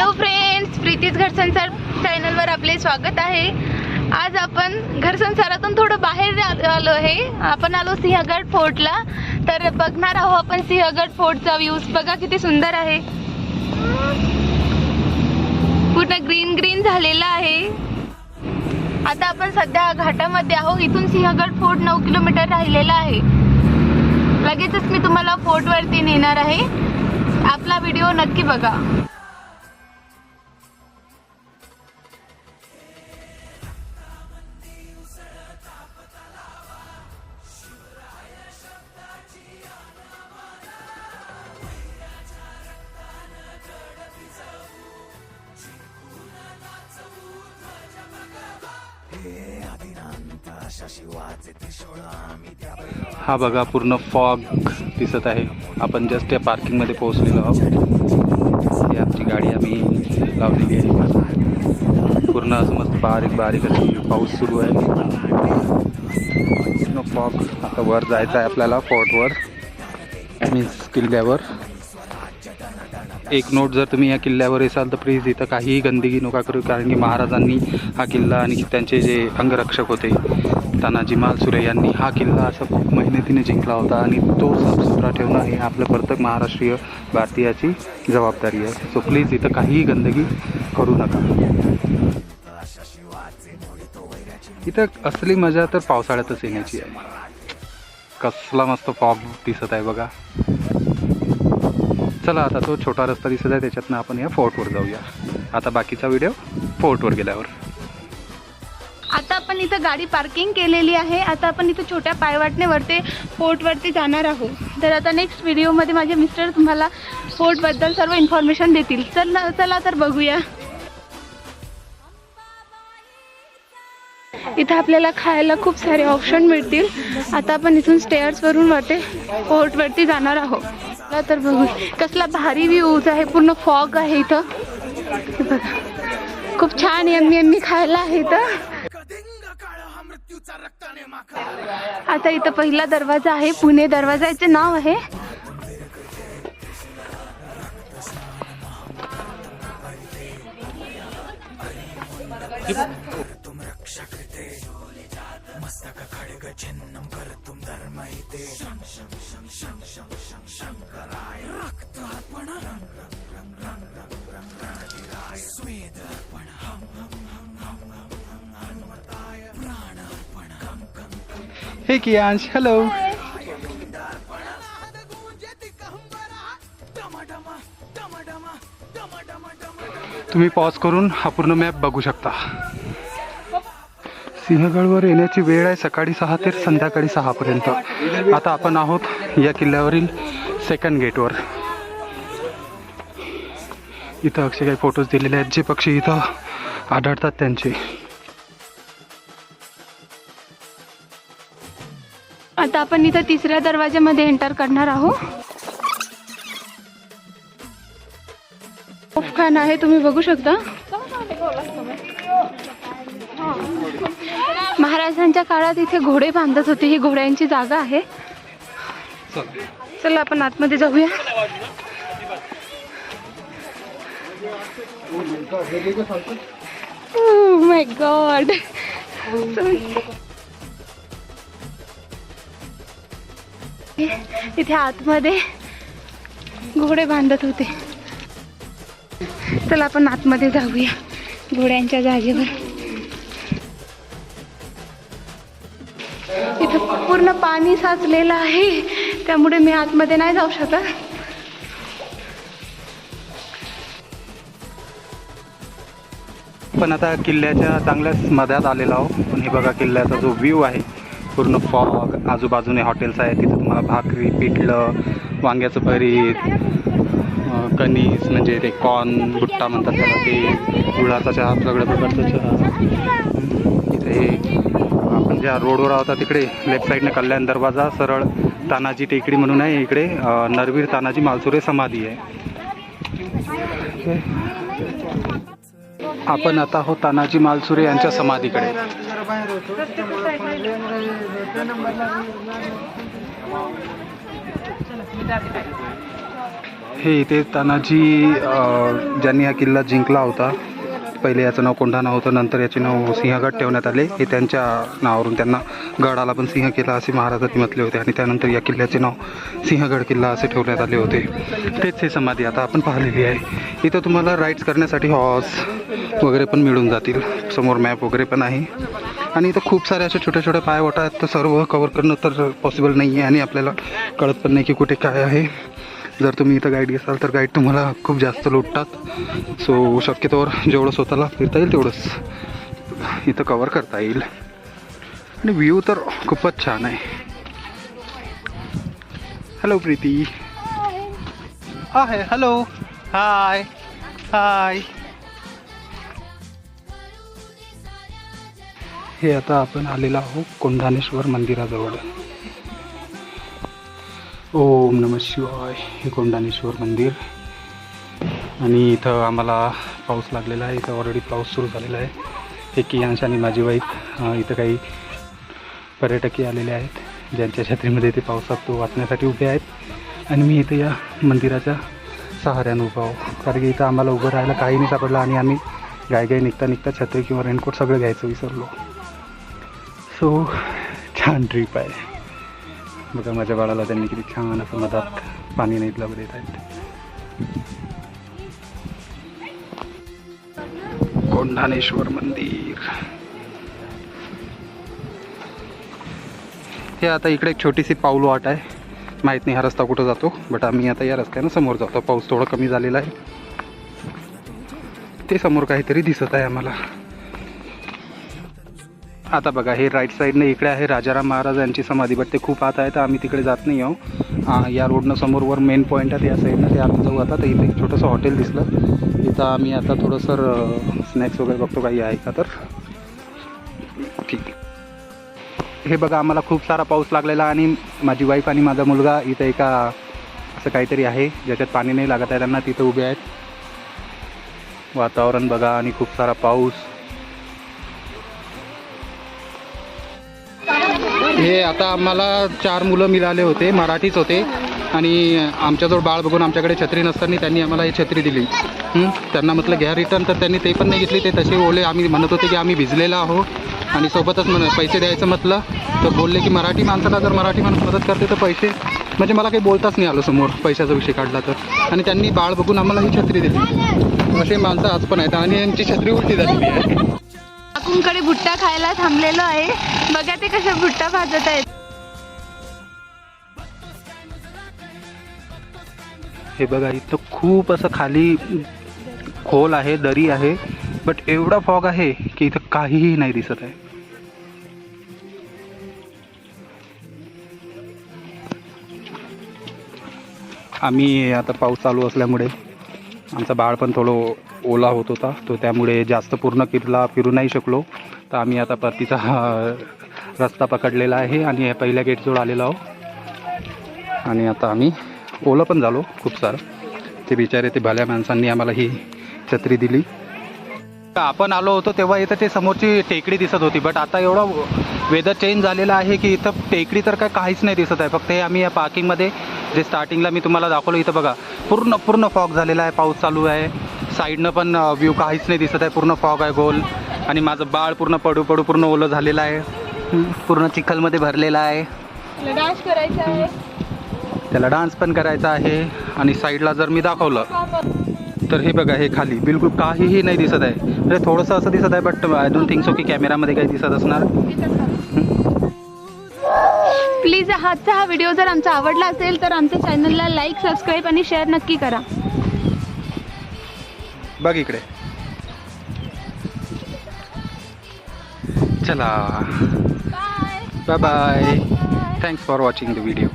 Hello friends प्रीतीज घरसंसार चॅनलवर आपले स्वागत आहे. आज आपण घरसंसारातून थोडं बाहेर आलो आहे. आपण आलो सिंहगड फोर्टला. तर बघणार आहोत आपण सिंहगड फोर्टचा व्ह्यूज बघा किती सुंदर आहे. पूर्ण ग्रीन ग्रीन झालेला आहे. आता आपण सध्या घाटामध्ये आहोत. इथून सिंहगड फोर्ट नऊ किलोमीटर राहिलेला आहे. लगेचच मी तुम्हाला फोर्टवरती नेणार आहे. आपला व्हिडिओ नक्की बघा. हा बघा पूर्ण फॉग दिसत आहे. आपण जस्ट या पार्किंगमध्ये पोहोचलेलो आहोत. ही आमची गाडी आम्ही लावलेली आहे पूर्ण असं मस्त बारीक बारीक पाऊस सुरू आहे. पूर्ण फॉग आता वर जायचं आहे आपल्याला फोर्टवर मीन्स किल्ल्यावर एक नोट जर तुम्ही या किल्ल्यावर येसाल तर प्लीज इथं काहीही गंदगी नका करू. कारण की महाराजांनी हा किल्ला आणि त्यांचे जे अंगरक्षक होते तानाजी मालसुरे यांनी हा किल्ला असा खूप मेहनतीने जिंकला होता आणि तो साफसुथरा ठेवणं हे आपलं प्रत्येक महाराष्ट्रीय भारतीयाची जबाबदारी आहे. सो प्लीज इथं काहीही गंदगी करू नका. इथं असली मजा तर पावसाळ्यातच येण्याची आहे. कसला मस्त फॉग दिसत आहे बघा. चला आता तो छोटा रस्ता दिसत आहे त्याच्यातनं आपण या फोर्टवर जाऊया. आता बाकीचा व्हिडिओ फोर्टवर गेल्यावर. आता आपण इथं गाडी पार्किंग केलेली आहे. आता आपण इथं छोट्या पायवाटने वरते फोर्टवरती जाणार आहोत. तर आता नेक्स्ट व्हिडिओमध्ये माझे मिस्टर तुम्हाला फोर्टबद्दल सर्व इन्फॉर्मेशन देतील. चल चला तर बघूया. इथं आपल्याला खायला खूप सारे ऑप्शन मिळतील. आता आपण इथून स्टेअर्सवरून वरते फोर्टवरती जाणार आहोत. चला तर बघू. कसला भारी व्ह्यूज आहे. पूर्ण फॉग आहे इथं. बघा. खूप छान यम्मी यम्मी खायला आहे इथं. आता इथं पहिला दरवाजा आहे. पुणे दरवाजाचे नाव आहे. हे कियांश हॅलो तुम्ही पॉज करून हा पूर्ण मॅप बघू शकता. सिंहगडवर येण्याची वेळ आहे सकाळी सहा ते संध्याकाळी सहापर्यंत आता आपण आहोत या किल्ल्यावरील सेकंड गेटवर इथं अक्षय काही फोटोज दिलेले आहेत जे पक्षी इथं आढळतात त्यांचे. आता आपण इथं तिसऱ्या दरवाज्यामध्ये एंटर करणार आहोत. खान आहे तुम्ही बघू शकता. महाराजांच्या काळात इथे घोडे बांधत होते. ही घोड्यांची जागा आहे. चला आपण आतमध्ये जाऊया. Oh माय गॉड इथे आतमध्ये घोडे बांधत होते. चला आपण आतमध्ये जाऊया. घोड्यांच्या जागेवर. पूर्ण पाणी साचलेलं आहे. त्यामुळे मी आतमध्ये नाही जाऊ शकत. पण आता किल्ल्याच्या चांगल्याच मध्यात आलेलो आहो पण हे बघा किल्ल्याचा जो व्ह्यू आहे पूर्ण फॉग आजूबाजूने हॉटेल्स आहेत. तिथं तुम्हाला भाकरी पिठलं वांग्याचं भरीत कणीस म्हणजे ते कॉर्न गुट्टा म्हणतात त्याला ते गुळाचा चहा सगळ्या प्रकारचा चहा. इथे आपण ज्या रोडवर आहोत तिकडे लेफ्ट साईडने कल्याण दरवाजा सरळ तानाजी टेकडी म्हणून आहे इकडे. नरवीर तानाजी मालसुरे समाधी आहे. आपण आता आहोत तानाजी मालसुरे यांच्या समाधीकडे. हे इथे तानाजी ज्यांनी हा किल्ला जिंकला होता पहिले याचं नाव कोंढाणा होतं नंतर याचे नाव सिंहगड ठेवण्यात आले. हे त्यांच्या नावावरून त्यांना गडाला पण सिंह किल्ला असे महाराजांनी म्हटले होते आणि त्यानंतर या किल्ल्याचे नाव सिंहगड किल्ला असे ठेवण्यात आले होते. तेच हे समाधी आता आपण पाहिलेली आहे. इथं तुम्हाला राईड्स करण्यासाठी हॉर्स वगैरे पण मिळून जातील. समोर मॅप वगैरे पण आहे. आणि इथं खूप सारे असे छोट्या छोट्या पायवाटा आहेत. तर सर्व कवर करणं तर पॉसिबल नाही आहे आणि आपल्याला कळत पण नाही की कुठे काय आहे. जर तुम्ही इथं गाईड घेसाल तर गाईड तुम्हाला खूप जास्त लुटतात. सो शक्यतोवर जेवढं स्वतःला फिरता येईल तेवढंच इथं कवर करता येईल. आणि व्ह्यू तर खूपच छान आहे. हॅलो प्रीती. आहे हॅलो हाय हाय हे आता आपण आलेलो आहोत कोंढाणेश्वर मंदिराजवळ. ओम नम शिवाय हे कोंडानेश्वर मंदिर. आणि इथं आम्हाला पाऊस लागलेला आहे इथं ऑलरेडी पाऊस सुरू झालेला आहे. एक यांश आणि माझी वाईफ इथं काही पर्यटकही आलेले आहेत ज्यांच्या छत्रीमध्ये ते पावसात तो वाचण्यासाठी उभे आहेत. आणि मी इथं या मंदिराच्या सहाऱ्यानं उभा आहो. कारण की इथं आम्हाला उभं राहायला काही नाही सापडलं आणि आम्ही गायगाई निघता निघता छत्री किंवा रेनकोट सगळं घ्यायचं विसरलो. सो छान ट्रीप आहे. बघा माझ्या बाळाला त्यांनी किती छान असं मधात पाणी नाही लावून देत आहेत कोंढाणेश्वर मंदिर. हे आता इकडे एक छोटीशी पाऊल वाट आहे. माहीत नाही हा रस्ता कुठं जातो बट आम्ही आता या रस्त्यानं समोर जातो. पाऊस थोडा कमी झालेला आहे. ते समोर काहीतरी दिसत आहे आम्हाला. आता बघा हे राईट साईडने इकडे आहे राजाराम महाराज यांची समाधी बट ते खूप आत आहे तर आम्ही तिकडे जात नाही आहो. या रोडनं समोरवर मेन पॉईंट आहे या साईडनं ते आम्ही जाऊ आता. तर इथे एक छोटंसं हॉटेल दिसलं. तिथं आम्ही आता थोडंसं स्नॅक्स वगैरे बघतो काही आहे का तर. ठीक. हे बघा आम्हाला खूप सारा पाऊस लागलेला आणि माझी वाईफ आणि माझा मुलगा इथं एका असं काहीतरी आहे. ज्याच्यात पाणी नाही लागत आहे त्यांना तिथं उभे आहेत. वातावरण बघा आणि खूप सारा पाऊस. हे आता आम्हाला चार मुलं मिळाले होते मराठीच होते. आणि आमच्याजवळ बाळ बघून आमच्याकडे छत्री नसताना त्यांनी आम्हाला ही छत्री दिली. त्यांना म्हटलं घ्या रिटर्न तर त्यांनी ते पण नाही घेतली ते तसे ओले आम्ही म्हणत होते की आम्ही भिजलेलो आहो आणि सोबतच म्हण पैसे द्यायचं म्हटलं. तर बोलले की मराठी माणसाला जर मराठी माणूस मदत करते तर पैसे. म्हणजे मला काही बोलताच नाही आलं समोर पैशाचा विषय काढला तर. आणि त्यांनी बाळ बघून आम्हाला ही छत्री दिली. असे माणसं आज पण आहेत आणि यांची छत्री उलटी झालेली आहे. काकूंकडे भुट्टा खायला थांबलेलो आहे. बघा ते कशा भुट्टा भाजत आहेत. हे बघा इथं खूप असं खाली खोल आहे दरी आहे बट एवढा फॉग आहे की इथं काहीही नाही दिसत आहे. आम्ही आता पाऊस चालू असल्यामुळे आमचं बाळ पण थोडं ओला होत होता तो त्यामुळे जास्त पूर्ण किल्ला फिरू नाही शकलो. तर आम्ही आता परतीचा रस्ता पकडलेला आहे आणि या पहिल्या गेटजवळ आलेलो आहोत. आणि आता आम्ही ओलं पण झालो खूप सारं. ते बिचारे ते भल्या माणसांनी आम्हाला ही छत्री दिली. आपण आलो होतो तेव्हा इथं ते समोरची टेकडी दिसत होती बट आता एवढं वेदर चेंज झालेलं आहे की इथं टेकडी तर काय काहीच नाही दिसत आहे. फक्त हे आम्ही या पार्किंगमध्ये जे स्टार्टिंगला मी तुम्हाला दाखवलं इथं बघा पूर्ण पूर्ण फॉग झालेला आहे पाऊस चालू आहे. साईडनं पण व्ह्यू काहीच नाही दिसत आहे. पूर्ण फॉग आहे गोल. आणि माझं बाळ पूर्ण पडू पडू पूर्ण ओलं झालेलं आहे. पूर्ण चिखलमध्ये भरलेला आहे. डान्स करायचा आहे. त्याला डान्स पण करायचा आहे. आणि साईडला जर मी दाखवलं तर हे बघा हे खाली. बिलकुल काहीही नाही दिसत आहे. म्हणजे थोडंसं असं दिसत आहे but I don't think so की कॅमेरामध्ये काही दिसत असणार. प्लीज आजचा हा व्हिडिओ जर आमचा आवडला असेल तर आमच्या चॅनलला लाईक सबस्क्राईब आणि शेअर नक्की करा. बघ इकडे. चला. Bye bye bye thanks for watching the video